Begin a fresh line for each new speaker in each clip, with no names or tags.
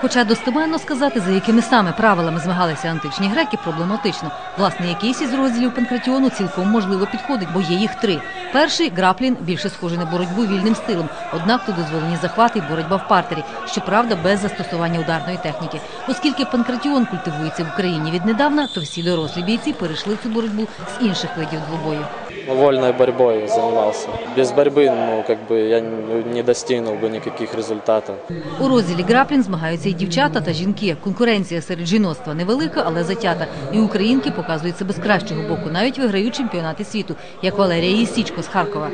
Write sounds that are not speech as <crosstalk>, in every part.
Хоча достеменно сказати, за якими саме правилами змагалися античні греки, проблематично. Власне, якийсь із розділів панкратіону цілком можливо підходить, бо є їх три. Перший граплін більше схожий на боротьбу вільним стилом. Однак тут дозволені захвати і боротьба в партері, щоправда, без застосування ударної техніки. Оскільки панкратіон культивується в Україні віднедавна, то всі дорослі бійці перейшли в цю боротьбу з інших видів двобою
вольной борьбой занимался. Без борьбы, ну, как бы я не не достигнул бы никаких результатов.
У розділі граплін змагаються і дівчата та жінки. Конкуренція серед жіноцтва невелика, але затята. І українки показують себе з кращого боку, навіть виграють чемпіонати світу, як Валерія Єсічко з Харкова.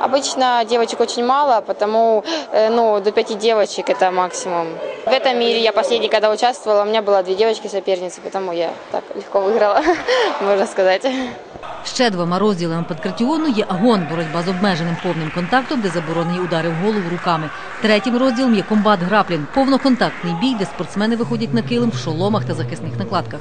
Обычно девочек очень мало, потому э, ну, до пяти девочек это максимум. В этом мире я последний, когда участвовала, у меня было две девочки-соперницы, потому я так легко выиграла, <laughs> можно сказать.
Ще двома розділами панкратіону є агон боротьба з обмеженим повним контактом, де заборонені удари в голову руками. Третім розділом є комбат граплін повноконтактний бій, де спортсмени виходять на килим в шоломах та захисних накладках.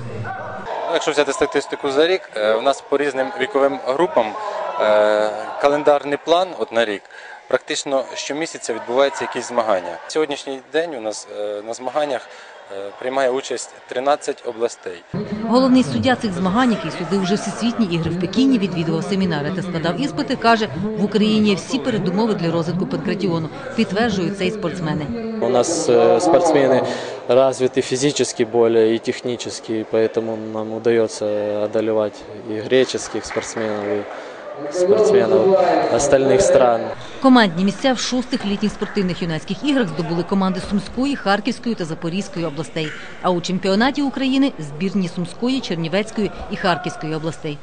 Якщо взяти статистику за рік, е, у нас по різним віковим групам е, календарний план от на рік. Практично щомісяця відбуваються якісь змагання. Сьогоднішній день у нас е, на змаганнях е, приймає участь 13 областей.
Головний суддя цих змагань, який судив вже всесвітні ігри в Пекіні, відвідував семінари та складав іспити, каже, в Україні є всі передумови для розвитку панкратіону. Підтверджують це і спортсмени.
У нас э, спортсмены развиты физически более и технически, поэтому нам удается одолевать и греческих спортсменов, и спортсменов остальных стран.
Командні місця в шостих літніх спортивних юнацьких іграх здобули команди Сумської, Харківської та Запорізької областей. А у чемпіонаті України збірні Сумської, Чернівецької і Харківської областей.